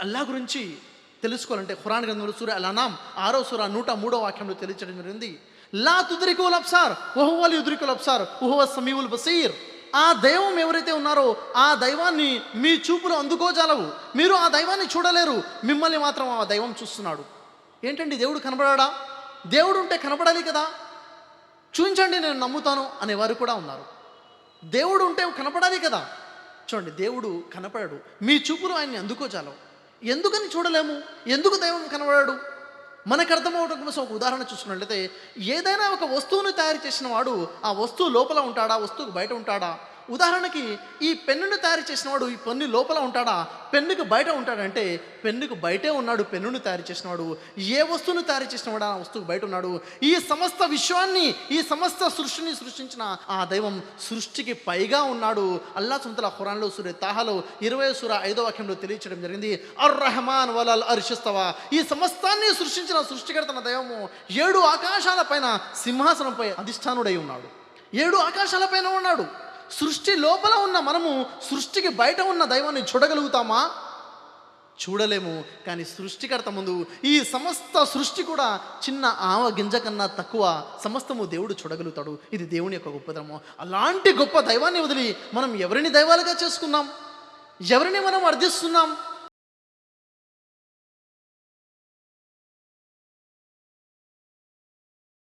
అల్లా గురించి తెలుసుకోవాలంటే ఖురాన్ గ్రంథంలో సూర్య అలానాం ఆరో సూర నూట మూడో వాక్యంలో తెలియచడం జరిగింది. లా తుదరికుల్ అబ్సార్ ఓహువల్ యుద్రికుల్ అబ్సార్ ఉహువ సమీవుల్ బసీర్. ఆ దైవం ఎవరైతే ఉన్నారో ఆ దైవాన్ని మీ చూపులు అందుకోజాలవు మీరు ఆ దైవాన్ని చూడలేరు. మిమ్మల్ని మాత్రం ఆ దైవం చూస్తున్నాడు. ఏంటండి దేవుడు కనబడాడా? దేవుడు ఉంటే కనబడాలి కదా? చూపించండి నేను నమ్ముతాను అనేవారు కూడా ఉన్నారు. దేవుడు ఉంటే కనపడాలి కదా? చూడండి దేవుడు కనపడాడు. మీ చూపులు ఆయన్ని అందుకోజాలవు ఎందుకని చూడలేము? ఎందుకు దైవం కనబడాడు? మనకు అర్థమవడం కోసం ఒక ఉదాహరణ చూసుకున్నట్లయితే ఏదైనా ఒక వస్తువును తయారు చేసిన వాడు ఆ వస్తువు లోపల ఉంటాడా? వస్తువుకు బయట ఉంటాడా? ఉదాహరణకి ఈ పెన్నును తయారు చేసిన వాడు ఈ పన్ను లోపల ఉంటాడా? పెన్నుకు బయట ఉంటాడంటే పెన్నుకు బయటే ఉన్నాడు పెన్నును తయారు చేసినవాడు. ఏ వస్తువును తయారు చేసినవాడు ఆ వస్తువుకు బయట ఉన్నాడు? ఈ సమస్త విశ్వాన్ని ఈ సమస్త సృష్టిని సృష్టించిన ఆ దైవం సృష్టికి పైగా ఉన్నాడు. అల్లా సుంతల ఖురాన్లో సూర్య తాహలో ఇరవై సూర ఐదో వాక్యంలో తెలియచేయడం జరిగింది. అర్ రహమాన్ వలల్ అర్షిస్తవా ఈ సమస్తాన్ని సృష్టించిన సృష్టికర్తన దైవము ఏడు ఆకాశాలపైన సింహాసనంపై అధిష్టానుడై ఉన్నాడు. ఏడు ఆకాశాల పైన ఉన్నాడు. సృష్టి లోపల ఉన్న మనము సృష్టికి బయట ఉన్న దైవాన్ని చూడగలుగుతామా? చూడలేము కానీ సృష్టికర్త ముందు ఈ సమస్త సృష్టి కూడా చిన్న ఆవ గింజ కన్నా తక్కువ సమస్తము దేవుడు చూడగలుగుతాడు. ఇది దేవుని యొక్క గొప్పతనము. అలాంటి గొప్ప దైవాన్ని వదిలి మనం ఎవరిని దైవాలుగా చేసుకున్నాం? ఎవరిని మనం అర్థిస్తున్నాం?